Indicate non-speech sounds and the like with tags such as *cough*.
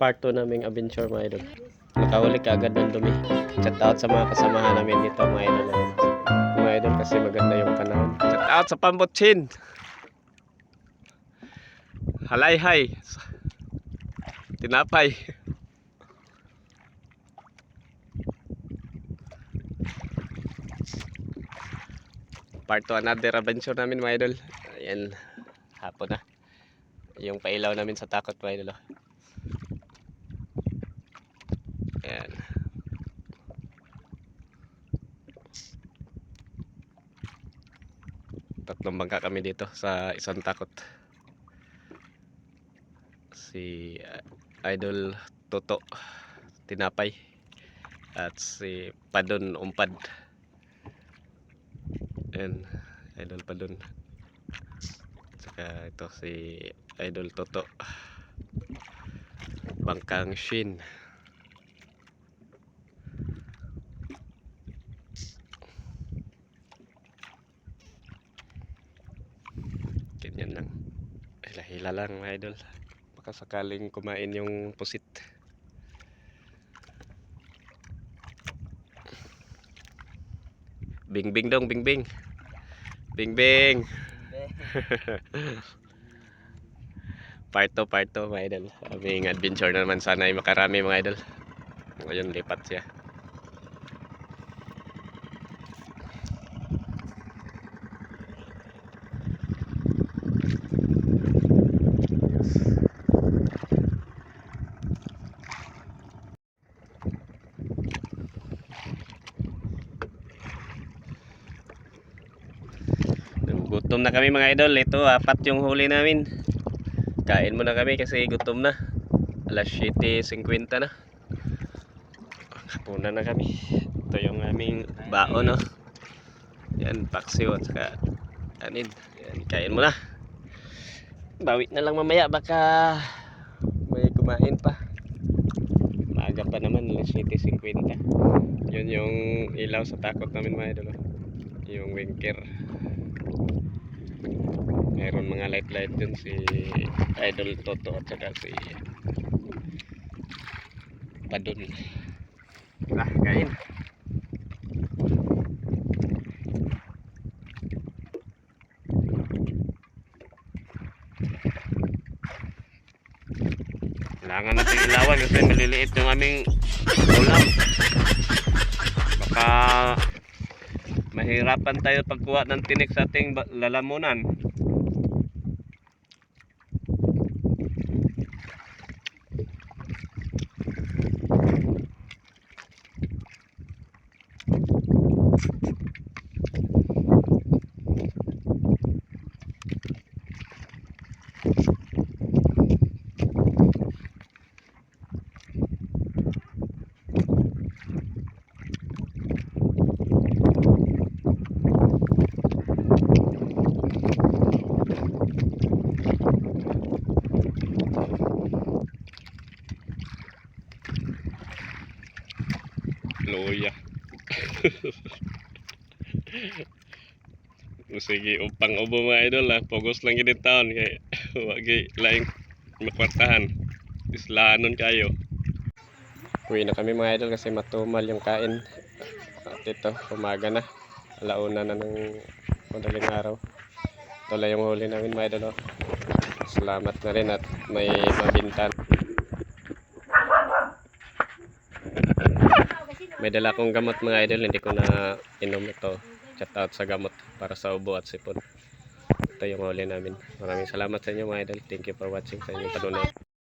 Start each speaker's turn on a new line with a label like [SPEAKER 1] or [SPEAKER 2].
[SPEAKER 1] part 2 naming adventure mga idol. Nakahuli ka agad ng dumi. Shout out sa mga kasamahan namin dito mga idol. Mga idol kasi maganda yung panahon. Shout out sa Pambutsin. Halay hay. Tinapay. Part 2 another adventure namin mga idol. Ayan, hapon na. Yung pailaw namin sa takot mga idol. oh. Ayan. Tatlong bangka kami dito sa isang takot. Si uh, Idol Toto Tinapay at si Padon Umpad. Ayan, Idol Padon. Saka ito si Idol Toto. Bangkang Shin. Ganyan lang. Hila-hila lang mga idol. Baka sakaling kumain yung pusit. Bing bing dong, bing bing. Bing bing. *laughs* part 2, part 2 mga idol. Aming adventure na naman sana ay makarami mga idol. Ngayon lipat siya. Gutom na kami mga idol. Ito, apat yung huli namin. Kain muna kami kasi gutom na. Alas 7.50 na. Hapunan na kami. Ito yung aming baon, no? Yan, paksiw at saka anin. Yan, kain muna. Bawi na lang mamaya. Baka may kumain pa. Maaga pa naman. Alas 7.50. Yun yung ilaw sa takot namin mga idol. oh. Yung winker mayroon mga light light dun si Idol Toto at saka si Padun. Tara, kain. Kailangan natin ilawan kasi maliliit yung aming ulam. Baka mahirapan tayo pagkuha ng tinik sa ating lalamunan. Luya. *laughs* Sige, upang ubo mga idol ha. Pugos lang gini taon. Kaya *laughs* wagi laing makwartahan. Islanon kayo. Uwi na kami mga idol kasi matumal yung kain. At ito, umaga na. Alauna na ng madaling araw. Ito lang yung huli namin mga idol. oh. Salamat na rin at may mabintan. May dala akong gamot mga idol, hindi ko na inom ito. Chat out sa gamot para sa ubo at sipon. Ito yung huli namin. Maraming salamat sa inyo mga idol. Thank you for watching sa inyong panunod.